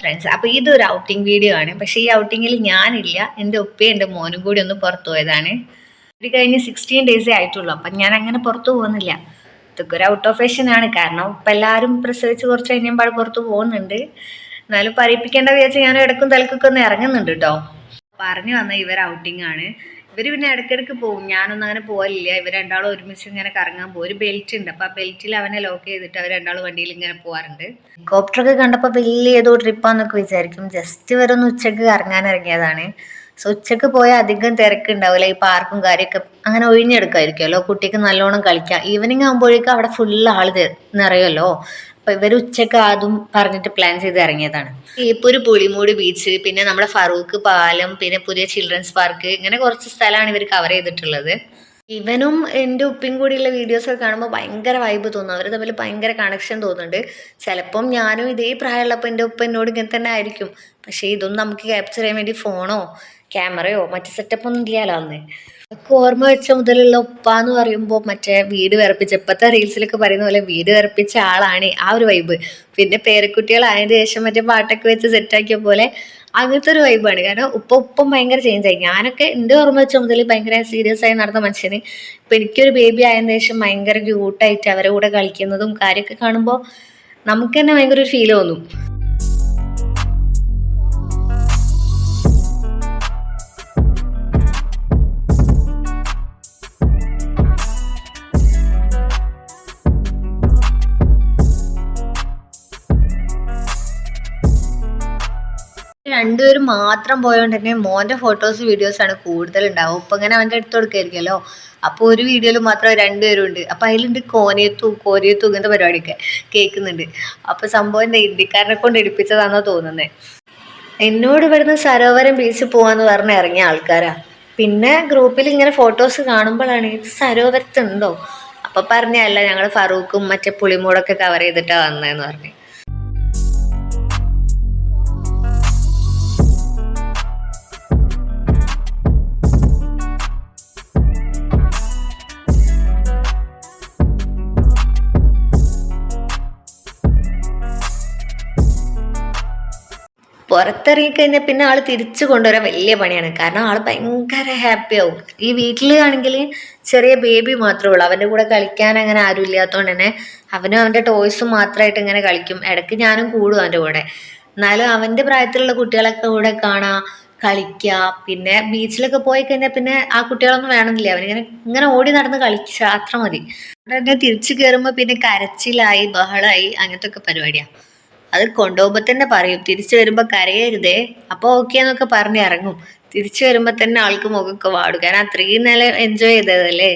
Friends അപ്പോൾ ഇതൊരു outing video ആണ്. പക്ഷേ ഈ ഔട്ടിങ്ങിൽ ഞാനില്ല. എന്റെ ഉപ്പയും എന്റെ മോനും കൂടി ഒന്ന് പുറത്തു പോയതാണ്. ഇത് കഴിഞ്ഞ് സിക്സ്റ്റീൻ ഡേയ്സേ ആയിട്ടുള്ളൂ. അപ്പം ഞാൻ അങ്ങനെ പുറത്തു പോകുന്നില്ല. ഇതൊക്കെ ഒരു ഔട്ട് ഓഫ് ആണ്. കാരണം ഇപ്പം എല്ലാവരും പ്രസവിച്ച് കുറച്ച് കഴിഞ്ഞപ്പോൾ പുറത്തു പോകുന്നുണ്ട്. എന്നാലും പറയിപ്പിക്കേണ്ട വിചാരിച്ച് ഞാൻ ഇടക്കും തലക്കൊക്കെ ഒന്ന് ഇറങ്ങുന്നുണ്ട് കേട്ടോ പറഞ്ഞു വന്ന ഇവർ ഔട്ടിംഗ് ആണ്. ഇവർ പിന്നെ ഇടയ്ക്കിടയ്ക്ക് പോകും ഞാനൊന്നും അങ്ങനെ പോകലില്ല ഇവർ രണ്ടാളും ഒരുമിച്ച് ഇങ്ങനെ കറങ്ങാൻ പോകും ഒരു ബെൽറ്റ് ഉണ്ട്. അപ്പോൾ ആ ബെൽറ്റിൽ അവനെ ലോക്ക് ചെയ്തിട്ട് അവർ രണ്ടാളും വണ്ടിയിൽ ഇങ്ങനെ പോകാറുണ്ട് ഹെലികോപ്റ്ററൊക്കെ കണ്ടപ്പോൾ വലിയ ഏതോ ട്രിപ്പാന്നൊക്കെ വിചാരിക്കും. ജസ്റ്റ് ഇവരൊന്ന് ഉച്ചയ്ക്ക് കറങ്ങാൻ ഇറങ്ങിയതാണ്. സോ ഉച്ചയ്ക്ക് പോയാൽ അധികം തിരക്കുണ്ടാവില്ല ഈ പാർക്കും കാര്യമൊക്കെ അങ്ങനെ ഒഴിഞ്ഞെടുക്കായിരിക്കുമല്ലോ. കുട്ടിക്ക് നല്ലോണം കളിക്കാം. ഈവനിങ് ആകുമ്പോഴേക്കും അവിടെ ഫുള്ള് ആൾ നിറയുമല്ലോ. അപ്പോൾ ഇവർ ഉച്ചയ്ക്ക് ആദ്യം പറഞ്ഞിട്ട് പ്ലാൻ ചെയ്ത് ഇറങ്ങിയതാണ്. ഇപ്പൊ ഒരു പുളിമൂട് ബീച്ച് പിന്നെ നമ്മുടെ ഫറൂഖ് പാലം പിന്നെ പുതിയ ചിൽഡ്രൻസ് പാർക്ക് ഇങ്ങനെ കുറച്ച് സ്ഥലമാണ് ഇവർ കവർ ചെയ്തിട്ടുള്ളത്. ഇവനും എന്റെ ഉപ്പയും കൂടിയുള്ള വീഡിയോസൊക്കെ കാണുമ്പോൾ ഭയങ്കര വൈബ് തോന്നും. അവർ തമ്മിൽ ഭയങ്കര കണക്ഷൻ തോന്നുന്നുണ്ട്. ചിലപ്പം ഞാനും ഇതേ പ്രായമുള്ളപ്പോൾ എന്റെ ഉപ്പ എന്നോട് ഇങ്ങനെ തന്നെ ആയിരിക്കും. പക്ഷേ ഇതൊന്നും നമുക്ക് ക്യാപ്ചർ ചെയ്യാൻ വേണ്ടി ഫോണോ ക്യാമറയോ മറ്റു സെറ്റപ്പ് ഒന്നും ഇല്ലല്ലോ അന്ന്. ഒക്കെ ഓർമ്മ വെച്ച മുതലുള്ള ഉപ്പ എന്ന് പറയുമ്പോൾ മറ്റേ വീട് വിറപ്പിച്ച ഇപ്പോഴത്തെ റീൽസിലൊക്കെ പറയുന്ന പോലെ വീട് വിറപ്പിച്ച ആളാണ് ആ ഒരു വൈബ് പിന്നെ പേരക്കുട്ടികളായതിനു ശേഷം മറ്റേ പാട്ടൊക്കെ വെച്ച് സെറ്റാക്കിയ പോലെ അങ്ങനത്തെ ഒരു വൈബാണ് കാരണം ഉപ്പ ഉപ്പം ഭയങ്കര ചേഞ്ച് ആയി. ഞാനൊക്കെ എന്റെ ഓർമ്മ വെച്ച മുതൽ ഭയങ്കര സീരിയസ് ആയി നടന്ന മനുഷ്യന്. ഇപ്പം എനിക്കൊരു ബേബി ആയതിനു ശേഷം ഭയങ്കര ക്യൂട്ടായിട്ട് അവരുടെ കൂടെ കളിക്കുന്നതും കാര്യമൊക്കെ കാണുമ്പോൾ നമുക്ക് തന്നെ ഭയങ്കര ഒരു ഫീൽ തോന്നും. രണ്ടുപേരും മാത്രം പോയതുകൊണ്ട് തന്നെ മോന്റെ ഫോട്ടോസ് വീഡിയോസാണ് കൂടുതൽ ഉണ്ടാവും ഇപ്പം ഇങ്ങനെ അവന്റെ അടുത്ത് കൊടുക്കായിരിക്കുമല്ലോ അപ്പോൾ ഒരു വീഡിയോയിൽ മാത്രം രണ്ടുപേരും ഉണ്ട്. അപ്പോൾ അതിലുണ്ട് കോനയത്തു കോരിയത്തു ഇങ്ങനത്തെ പരിപാടിയൊക്കെ കേൾക്കുന്നുണ്ട്. അപ്പോൾ സംഭവം എന്താ ഹിന്ദിക്കാരനെ കൊണ്ട് എടുപ്പിച്ചതാണെന്നാണ് തോന്നുന്നത് എന്നോട് ഇവിടുന്ന് സരോവരം ബീച്ചിൽ പോകാമെന്ന് പറഞ്ഞ് ഇറങ്ങിയ ആൾക്കാരാ. പിന്നെ ഗ്രൂപ്പിൽ ഇങ്ങനെ ഫോട്ടോസ് കാണുമ്പോഴാണ് ഇത് സരോവരത്തുണ്ടോ? അപ്പോൾ പറഞ്ഞല്ല ഞങ്ങൾ ഫറൂഖും മറ്റേ പുളിമൂടൊക്കെ കവർ ചെയ്തിട്ടാണ് വന്നതെന്ന് പറഞ്ഞു. പുറത്തിറങ്ങി കഴിഞ്ഞാൽ പിന്നെ ആൾ തിരിച്ചു കൊണ്ടുവരാൻ വലിയ പണിയാണ്. കാരണം ആൾ ഭയങ്കര ഹാപ്പി ആവും. ഈ വീട്ടിൽ ആണെങ്കിൽ ചെറിയ ബേബി മാത്രമേ ഉള്ളൂ. അവന്റെ കൂടെ കളിക്കാൻ അങ്ങനെ ആരും ഇല്ലാത്തതുകൊണ്ട് തന്നെ അവനും അവന്റെ ടോയ്സും മാത്രമായിട്ട് ഇങ്ങനെ കളിക്കും. ഇടയ്ക്ക് ഞാനും കൂടും അവന്റെ കൂടെ. എന്നാലും അവന്റെ പ്രായത്തിലുള്ള കുട്ടികളൊക്കെ കൂടെ കാണാം കളിക്കുക പിന്നെ ബീച്ചിലൊക്കെ പോയി കഴിഞ്ഞാൽ പിന്നെ ആ കുട്ടികളൊന്നും വേണമെന്നില്ല. അവനിങ്ങനെ ഇങ്ങനെ ഓടി നടന്ന് കളിച്ച അത്ര മതി. അവിടെ തന്നെ തിരിച്ചു കയറുമ്പോൾ പിന്നെ കരച്ചിലായി ബഹളമായി അങ്ങനത്തെ ഒക്കെ പരിപാടിയാണ് അത് കൊണ്ടുപോകുമ്പോൾ തന്നെ പറയും തിരിച്ചു വരുമ്പോൾ കരയരുതേ. അപ്പോൾ ഓക്കെ എന്നൊക്കെ പറഞ്ഞ് ഇറങ്ങും. തിരിച്ചു വരുമ്പോൾ തന്നെ ആൾക്ക് മുഖമൊക്കെ വാടും. കാരണം അത്രയും നില എൻജോയ് ചെയ്തതല്ലേ?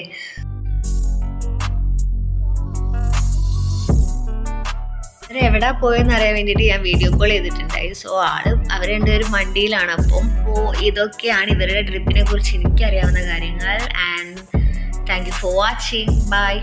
എവിടാ പോയെന്ന് അറിയാൻ വേണ്ടിയിട്ട് ഞാൻ വീഡിയോ കോൾ ചെയ്തിട്ടുണ്ടായി. സോ ആൾ അവർ രണ്ടുപേരും വണ്ടിയിലാണ്. അപ്പം അപ്പോൾ ഇതൊക്കെയാണ് ഇവരുടെ ട്രിപ്പിനെ കുറിച്ച് എനിക്കറിയാവുന്ന കാര്യങ്ങൾ. And thank you for watching bye